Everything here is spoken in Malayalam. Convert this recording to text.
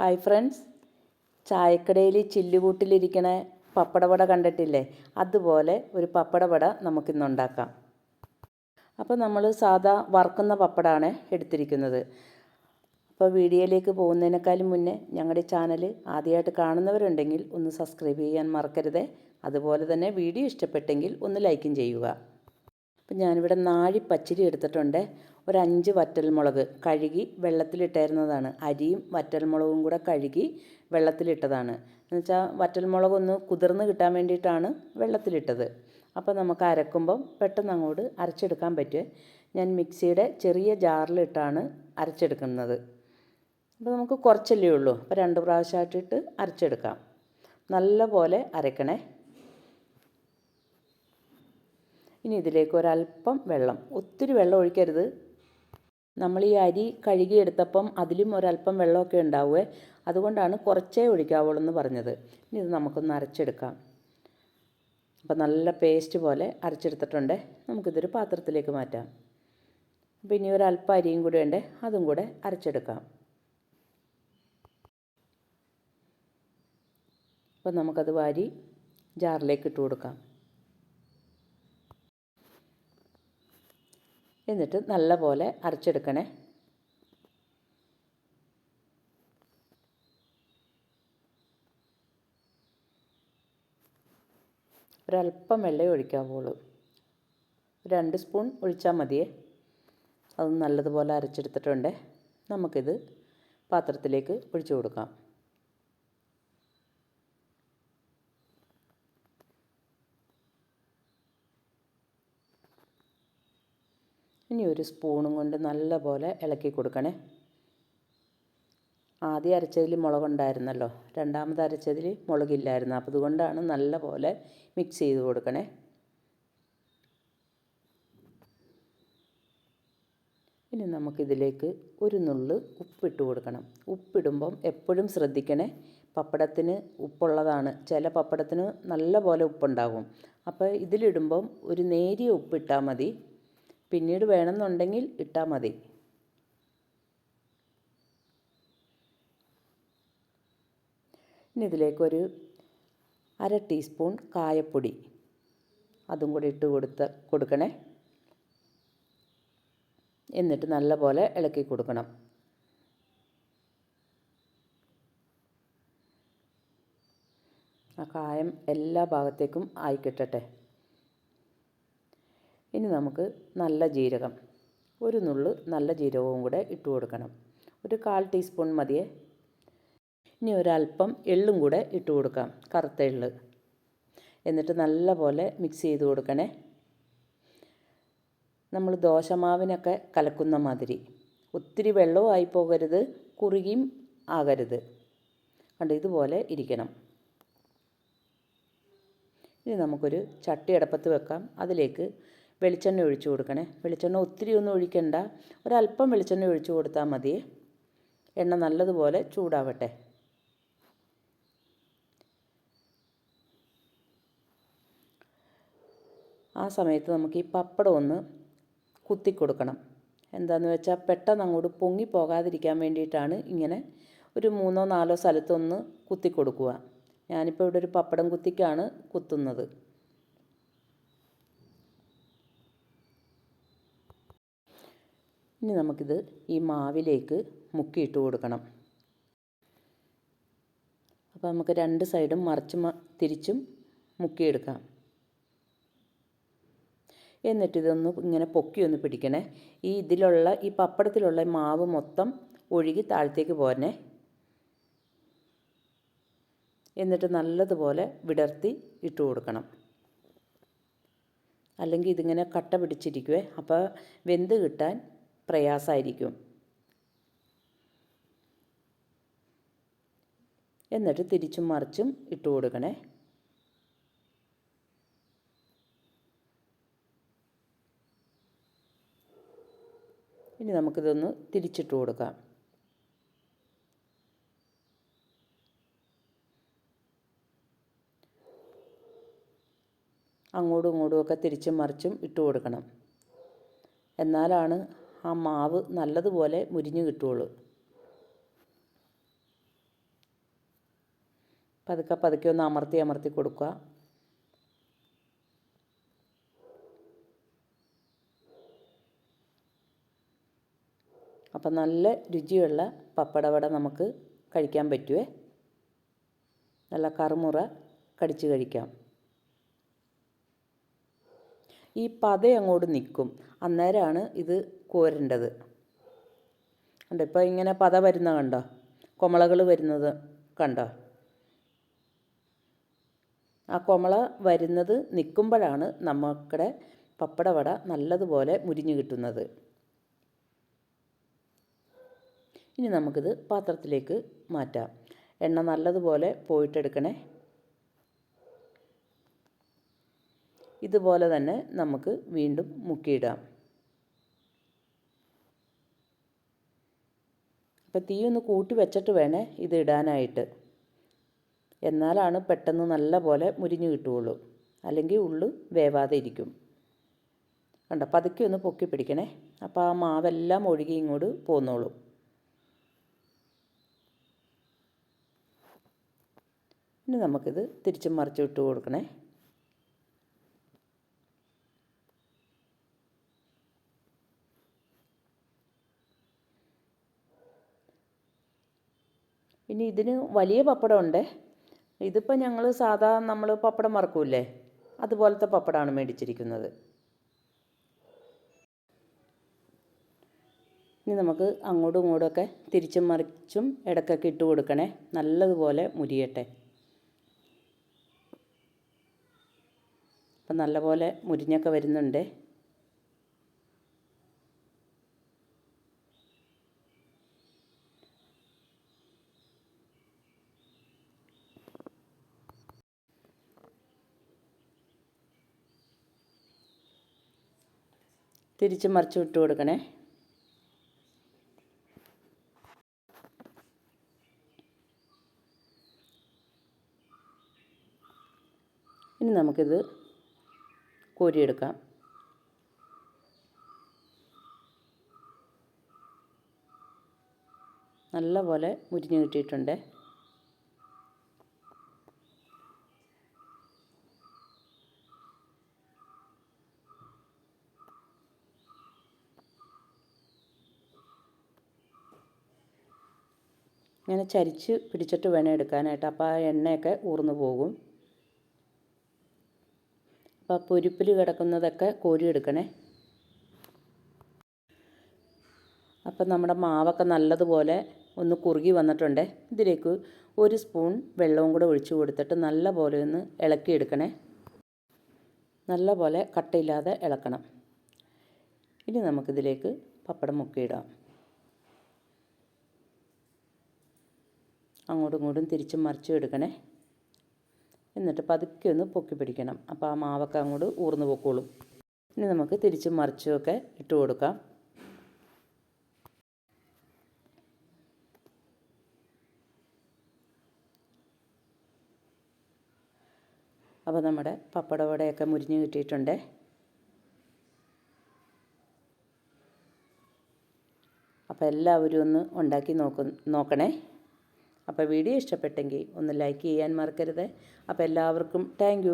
Hi friends. ചായക്കടയിൽ ചില്ലുകൂട്ടിലിരിക്കണ പപ്പടവട കണ്ടിട്ടില്ലേ? അതുപോലെ ഒരു പപ്പടവട നമുക്കിന്ന് ഉണ്ടാക്കാം അപ്പോൾ നമ്മൾ സാധാ വറുക്കുന്ന പപ്പടമാണ് എടുത്തിരിക്കുന്നത്. അപ്പോൾ വീഡിയോയിലേക്ക് പോകുന്നതിനേക്കാളും മുന്നേ ഞങ്ങളുടെ ചാനൽ ആദ്യമായിട്ട് കാണുന്നവരുണ്ടെങ്കിൽ ഒന്ന് സബ്സ്ക്രൈബ് ചെയ്യാൻ മറക്കരുത്. അതുപോലെ തന്നെ വീഡിയോ ഇഷ്ടപ്പെട്ടെങ്കിൽ ഒന്ന് ലൈക്കും ചെയ്യുക. അപ്പം ഞാനിവിടെ നാഴി പച്ചരി എടുത്തിട്ടുണ്ട്. ഒരഞ്ച് വറ്റൽമുളക് കഴുകി വെള്ളത്തിലിട്ടായിരുന്നതാണ് അരിയും വറ്റൽമുളകും കൂടെ കഴുകി വെള്ളത്തിലിട്ടതാണ്. എന്നുവെച്ചാൽ വറ്റൽമുളക് ഒന്ന് കുതിർന്ന് കിട്ടാൻ വേണ്ടിയിട്ടാണ് വെള്ളത്തിലിട്ടത്. അപ്പോൾ നമുക്ക് അരക്കുമ്പം പെട്ടെന്ന് അങ്ങോട്ട് അരച്ചെടുക്കാൻ പറ്റും. ഞാൻ മിക്സിയുടെ ചെറിയ ജാറിലിട്ടാണ് അരച്ചെടുക്കുന്നത്. അപ്പോൾ നമുക്ക് കുറച്ചല്ലേ ഉള്ളൂ. അപ്പോൾ രണ്ട് പ്രാവശ്യമായിട്ടിട്ട് അരച്ചെടുക്കാം. നല്ലപോലെ അരക്കണേ ഇനി ഇതിലേക്ക് ഒരല്പം വെള്ളം. ഒത്തിരി വെള്ളം ഒഴിക്കരുത്. നമ്മൾ ഈ അരി കഴുകിയെടുത്തപ്പം അതിലും ഒരല്പം വെള്ളമൊക്കെ ഉണ്ടാവുമേ അതുകൊണ്ടാണ് കുറച്ചേ ഒഴിക്കാവുള്ളൂ എന്ന് പറഞ്ഞത്. ഇനി ഇത് നമുക്കൊന്ന് അരച്ചെടുക്കാം. അപ്പോൾ നല്ല പേസ്റ്റ് പോലെ അരച്ചെടുത്തിട്ടുണ്ട്. നമുക്കിതൊരു പാത്രത്തിലേക്ക് മാറ്റാം. അപ്പോൾ ഇനി ഒരല്പം അരിയും കൂടി ഉണ്ട് അതും കൂടെ അരച്ചെടുക്കാം. അപ്പോൾ നമുക്കത് വാരി ജാറിലേക്ക് ഇട്ട് കൊടുക്കാം. എന്നിട്ട് നല്ല പോലെ അരച്ചെടുക്കണേ. ഒരല്പം വെള്ളമേ ഒഴിക്കാവുള്ളൂ. രണ്ട് സ്പൂൺ ഒഴിച്ചാൽ മതിയേ. അത് നല്ലതുപോലെ അരച്ചെടുത്തിട്ടുണ്ട്. നമുക്കിത് പാത്രത്തിലേക്ക് ഒഴിച്ചു കൊടുക്കാം. ഇനി ഒരു സ്പൂണും കൊണ്ട് നല്ല പോലെ ഇളക്കി കൊടുക്കണേ. ആദ്യം അരച്ചതിൽ മുളകുണ്ടായിരുന്നല്ലോ രണ്ടാമത് അരച്ചതിൽ മുളകില്ലായിരുന്നു അപ്പോൾ അതുകൊണ്ടാണ് നല്ല പോലെ മിക്സ് ചെയ്ത് കൊടുക്കണേ. ഇനി നമുക്കിതിലേക്ക് ഒരു നുള്ള് ഉപ്പിട്ട് കൊടുക്കണം. ഉപ്പിടുമ്പം എപ്പോഴും ശ്രദ്ധിക്കണേ പപ്പടത്തിന് ഉപ്പുള്ളതാണ്. ചില പപ്പടത്തിന് നല്ല പോലെ ഉപ്പുണ്ടാകും. അപ്പോൾ ഇതിലിടുമ്പം ഒരു നേരിയ ഉപ്പിട്ടാൽ മതി. പിന്നീട് വേണമെന്നുണ്ടെങ്കിൽ ഇട്ടാൽ മതി. ഇനി ഇതിലേക്കൊരു അര ടീസ്പൂൺ കായപ്പൊടി അതും കൂടി ഇട്ട് കൊടുത്ത് കൊടുക്കണേ. എന്നിട്ട് നല്ലപോലെ ഇളക്കി കൊടുക്കണം. ആ കായം എല്ലാ ഭാഗത്തേക്കും ആയി കിട്ടട്ടെ. ഇനി നമുക്ക് നല്ല ജീരകം ഒരു നുള്ള് നല്ല ജീരകവും കൂടെ ഇട്ട് കൊടുക്കണം. ഒരു കാൽ ടീസ്പൂൺ മതിയേ. ഇനി ഒരല്പം എള്ളും കൂടെ ഇട്ട് കൊടുക്കാം കറുത്ത എള്ള്. എന്നിട്ട് നല്ല പോലെ മിക്സ് ചെയ്ത് കൊടുക്കണേ. നമ്മൾ ദോശമാവിനൊക്കെ കലക്കുന്ന മാതിരി. ഒത്തിരി വെള്ളവും ആയി പോകരുത് കുറുകിയും ആകരുത്. കണ്ട് ഇതുപോലെ ഇരിക്കണം. ഇനി നമുക്കൊരു ചട്ടി അടപ്പത്ത് വെക്കാം. അതിലേക്ക് വെളിച്ചെണ്ണ ഒഴിച്ചു കൊടുക്കണേ. വെളിച്ചെണ്ണ ഒത്തിരി ഒന്നും ഒഴിക്കണ്ട. ഒരല്പം വെളിച്ചെണ്ണ ഒഴിച്ചു കൊടുത്താൽ മതി. എണ്ണ നല്ലതുപോലെ ചൂടാവട്ടെ. ആ സമയത്ത് നമുക്ക് ഈ പപ്പടം ഒന്ന് കുത്തി കൊടുക്കണം. എന്താന്ന് വെച്ചാൽ പെട്ടെന്ന് അങ്ങോട്ട് പൊങ്ങി പോകാതിരിക്കാൻ വേണ്ടിയിട്ടാണ് ഇങ്ങനെ ഒരു മൂന്നോ നാലോ സ്ഥലത്തൊന്ന് കുത്തി കൊടുക്കുക. ഞാനിപ്പോൾ ഇവിടെ ഒരു പപ്പടം കുത്തിക്കാണ് കുത്തുന്നത്. ഇനി നമുക്കിത് ഈ മാവിലേക്ക് മുക്കിയിട്ട് കൊടുക്കണം. അപ്പോൾ നമുക്ക് രണ്ട് സൈഡും മറിച്ച് തിരിച്ചും മുക്കിയെടുക്കാം. എന്നിട്ട് ഇതൊന്ന് ഇങ്ങനെ പൊക്കി ഒന്ന് പിടിക്കണേ. ഈ ഇതിലുള്ള ഈ പപ്പടത്തിലുള്ള മാവ് മൊത്തം ഒഴുകി താഴത്തേക്ക് പോരണേ. എന്നിട്ട് നല്ലതുപോലെ വിടർത്തി ഇട്ട് കൊടുക്കണം. അല്ലെങ്കിൽ ഇതിങ്ങനെ കട്ട പിടിച്ചിരിക്കുവേ. അപ്പോൾ വെന്ത് കിട്ടാൻ പ്രയാസമായിരിക്കും എന്നിട്ട് തിരിച്ചും മറിച്ചും ഇട്ട് കൊടുക്കണേ. ഇനി നമുക്കിതൊന്ന് തിരിച്ചിട്ട് കൊടുക്കാം. അങ്ങോട്ടും ഇങ്ങോട്ടും ഒക്കെ തിരിച്ചും മറിച്ചും ഇട്ട് കൊടുക്കണം. എന്നാലാണ് ആ മാവ് നല്ലതുപോലെ മുരിഞ്ഞ് കിട്ടുകയുള്ളൂ പതുക്കെ പതുക്കെ ഒന്ന് അമർത്തി അമർത്തി കൊടുക്കുക. അപ്പം നല്ല രുചിയുള്ള പപ്പടവട നമുക്ക് കഴിക്കാൻ പറ്റുമേ നല്ല കറുമുറ കടിച്ച് കഴിക്കാം. ഈ പത അങ്ങോട്ട് നിൽക്കും അന്നേരമാണ് ഇത് കോരേണ്ടത്. കണ്ടോ? ഇപ്പോൾ ഇങ്ങനെ പത വരുന്ന കണ്ടോ? കൊമളകൾ വരുന്നത് കണ്ടോ? ആ കൊമള വരുന്നത് നിൽക്കുമ്പോഴാണ് നമ്മുടെ പപ്പടവട നല്ലതുപോലെ മുരിഞ്ഞു കിട്ടുന്നത്. ഇനി നമുക്കിത് പാത്രത്തിലേക്ക് മാറ്റാം. എണ്ണ നല്ലതുപോലെ പോയിട്ടെടുക്കണേ. ഇതുപോലെ തന്നെ നമുക്ക് വീണ്ടും മുക്കിയിടാം. അപ്പോൾ തീ ഒന്ന് കൂട്ടി വെച്ചിട്ട് വേണേ ഇത് ഇടാനായിട്ട്. എന്നാലാണ് പെട്ടെന്ന് നല്ല പോലെ മുരിഞ്ഞു കിട്ടുകയുള്ളൂ. അല്ലെങ്കിൽ ഉള്ളു വേവാതെ ഇരിക്കും. കണ്ടോ? പതുക്കെ ഒന്ന് പൊക്കി പിടിക്കണേ. അപ്പോൾ ആ മാവെല്ലാം ഒഴുകി ഇങ്ങോട്ട് പോന്നോളും. ഇനി നമുക്കിത് തിരിച്ചും മറിച്ച് ഇട്ട് കൊടുക്കണേ. ഇനി ഇതിന് വലിയ പപ്പടം ഉണ്ട് ഇതിപ്പോൾ ഞങ്ങൾ സാധാ നമ്മൾ പപ്പടം മറക്കൂല്ലേ അതുപോലത്തെ പപ്പടമാണ് മേടിച്ചിരിക്കുന്നത്. ഇനി നമുക്ക് അങ്ങോട്ടും ഇങ്ങോട്ടുമൊക്കെ തിരിച്ചും മറിച്ചും ഇടക്കൊക്കെ ഇട്ട് കൊടുക്കണേ. നല്ലതുപോലെ മുരിയട്ടെ. അപ്പം നല്ലപോലെ മുരിഞ്ഞൊക്കെ വരുന്നുണ്ട്. തിരിച്ച് മറിച്ച് വിട്ട് കൊടുക്കണേ. ഇനി നമുക്കിത് കോരിയെടുക്കാം. നല്ല പോലെ മുരിഞ്ഞ് കിട്ടിയിട്ടുണ്ട്. ഇങ്ങനെ ചരിച്ച് പിടിച്ചിട്ട് വേണം എടുക്കാനായിട്ട്. അപ്പോൾ ആ എണ്ണയൊക്കെ ഊർന്നു പോകും. അപ്പോൾ ആ പൊരിപ്പിൽ കിടക്കുന്നതൊക്കെ കോരിയെടുക്കണേ അപ്പം നമ്മുടെ മാവൊക്കെ നല്ലതുപോലെ ഒന്ന് കുറുകി വന്നിട്ടുണ്ട്. ഇതിലേക്ക് ഒരു സ്പൂൺ വെള്ളവും കൂടെ ഒഴിച്ചു കൊടുത്തിട്ട് നല്ല പോലെ ഒന്ന് ഇളക്കിയെടുക്കണേ നല്ല പോലെ കട്ടയില്ലാതെ ഇളക്കണം. ഇനി നമുക്കിതിലേക്ക് പപ്പടം മുക്കിയിടാം അങ്ങോട്ടും ഇങ്ങോട്ടും തിരിച്ചും മറിച്ചും എടുക്കണേ. എന്നിട്ട് പതുക്കെ ഒന്ന് പൊക്കി പിടിക്കണം. അപ്പോൾ ആ മാവൊക്കെ അങ്ങോട്ട് ഊർന്നു പൊക്കോളും. ഇനി നമുക്ക് തിരിച്ചും മറിച്ചും ഒക്കെ ഇട്ട് കൊടുക്കാം. അപ്പോൾ നമ്മുടെ പപ്പട വടയൊക്കെ മുരിഞ്ഞ് കിട്ടിയിട്ടുണ്ട്. അപ്പോൾ എല്ലാവരും ഒന്ന് ഉണ്ടാക്കി നോക്കും നോക്കണേ. അപ്പോൾ വീഡിയോ ഇഷ്ടപ്പെട്ടെങ്കിൽ ഒന്ന് ലൈക്ക് ചെയ്യാൻ മറക്കരുത്. അപ്പോൾ എല്ലാവർക്കും താങ്ക്